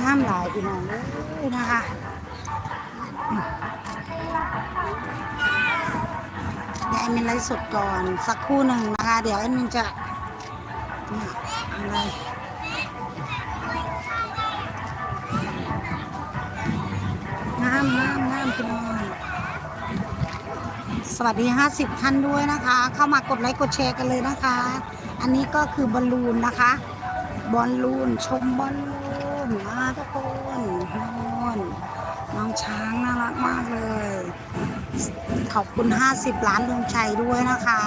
น้ำหลายพี่น้องเลยนะคะเดี๋ยวแอดมินไลฟ์สดก่อนสักครู่หนึ่งนะคะ เดี๋ยวแอดมินจะอะไรน้ำน้ำน้ำพี่น้องสวัสดี 50 ท่านด้วยนะคะ เข้ามากดไลค์กดแชร์กันเลยนะคะ อันนี้ก็คือบอลลูนนะคะ บอลลูนชมบอลลูน นะทุกคนนอนน้องช้างน่ารักมากเลย ขอบคุณ 50 ล้านดวงใจด้วยนะคะ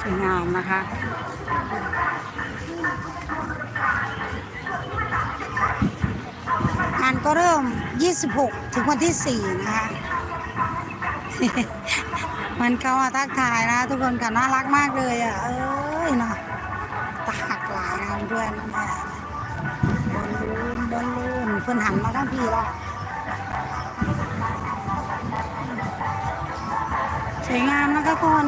สวยงามนะคะ งานก็เริ่ม 26 ถึงวันที่ 4 นะคะ มันเขามาทักทายนะทุกคนค่ะน่ารักมากเลยอะ เอ้ยเนาะตาหักหลายนะเพื่อนบอลลูนบอลลูนเพื่อนหันมาทั้งพี่แล้ว สวยงามนะคะทุกคน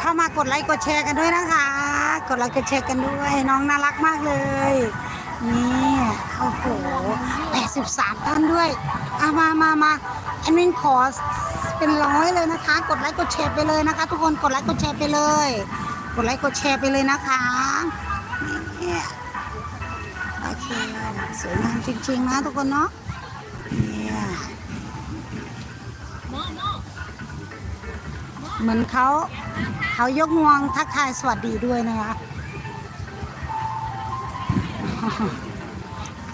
เข้ามากดไลค์กดแชร์กันด้วยนะคะ กดไลค์กดแชร์กันด้วย น้องน่ารักมากเลย นี่โอ้โห83ท่านด้วยอามามามาแอดมินขอเป็นร้อยเลยนะคะ กดไลค์กดแชร์ไปเลยนะคะ ทุกคนกดไลค์กดแชร์ไปเลย กดไลค์กดแชร์ไปเลยนะคะนี่โอเคสวยงามจริงๆนะทุกคนเนาะเนี่ย เหมือนเขาเขายกงวงทักทายสวัสดีด้วยนะคะ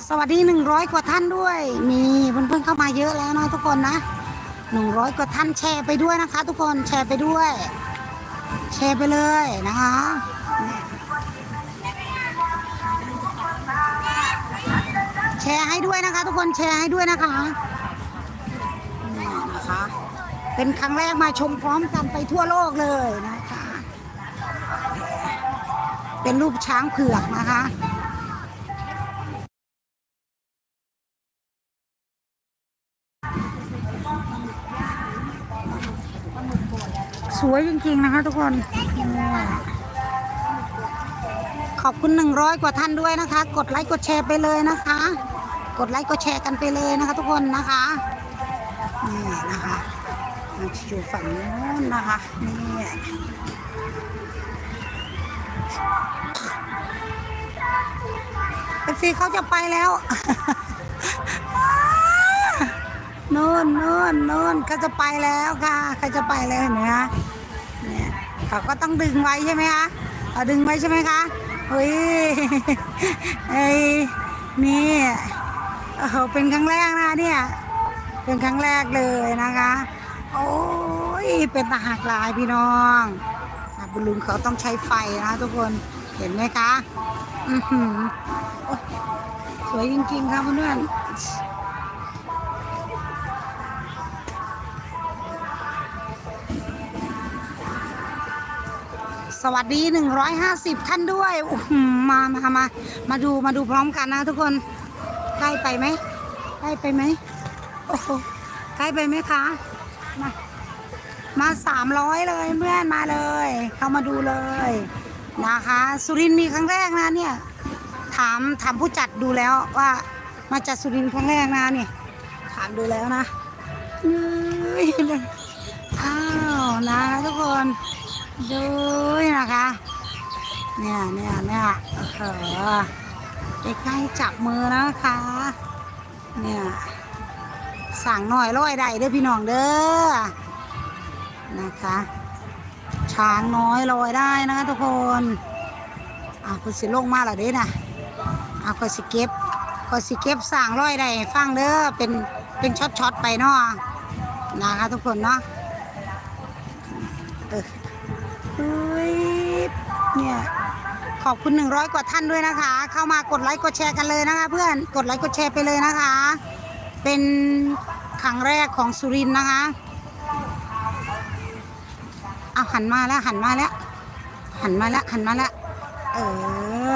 สวัสดี 100 กว่าท่านด้วย มีเพื่อนๆเข้ามาเยอะแล้วนะทุกคนนะ 100 กว่าท่านแชร์ไปด้วยนะคะ ทุกคนแชร์ไปด้วย แชร์ไปเลยนะคะแชร์ให้ด้วยนะคะ ทุกคนแชร์ให้ด้วยนะคะนี่นะคะ เป็นครั้งแรกมาชมพร้อมกันไปทั่วโลกเลยนะคะ เป็นรูปช้างเผือกนะคะสวยจริงๆนะคะทุกคน ขอบคุณ 100 กว่าท่านด้วยนะคะ กดไลค์กดแชร์ไปเลยนะคะ กดไลค์กดแชร์กันไปเลยนะคะ ทุกคนนะคะนี่นะคะ มันอยู่ฝั่งโน้นนะคะนี่เอฟซีเขาจะไปแล้วโน่นโน่นโน่นเขาจะไปแล้วค่ะเขาจะไปแล้วเห็นไหมคะเนี่ยเขาก็ต้องดึงไว้ใช่ไหมคะเอาดึงไว้ใช่ไหมคะเฮ้ยไอ้นี่โอ้โหเป็นครั้งแรกนะเนี่ยเป็นครั้งแรกเลยนะคะ โอ้ย เป็นตาหักลายพี่น้องบุลุงเขาต้องใช้ไฟนะทุกคน เห็นไหมคะ อือหือสวยจริงๆค่ะเพื่อนสวัสดี 150 ท่านด้วยอื้อหือมามามา มาดู มาดูพร้อมกันนะทุกคน ใกล้ไปไหม ใกล้ไปไหม โอ้โห ใกล้ไปไหมคะ มามาสามร้อยเลยเพื่อนมาเลย เข้ามาดูเลยนะคะ สุรินมีครั้งแรกนะเนี่ย ถามถามผู้จัดดูแล้วว่ามาจากสุรินครั้งแรกนะเนี่ยถามดูแล้วนะเฮ้ยเลยอ้าวนะทุกคนดูนะคะเนี่ยเนี่ยเนี่ยเออใกล้ๆจับมือนะคะเนี่ย สั่งหน่อยร้อยได้เด้อพี่น้องเด้อนะคะช้างน้อยลอยได้นะคะทุกคนอะคุณสิลงมาและเด้นะอะก็สิเก็บก็สิเก็บสั่งร้อยได้ฟังเด้อเป็นเป็นช็อตๆไปเนาะนะคะทุกคนเนาะเออเฮ้ยเนี่ยขอบคุณ 100 กว่าท่านด้วยนะคะ เข้ามากดไลค์กดแชร์กันเลยนะคะ เพื่อนกดไลค์กดแชร์ไปเลยนะคะ เป็นครั้งแรกของสุรินนะคะเอาหันมาแล้วหันมาแล้ว หันมาแล้วหันมาแล้ว เออ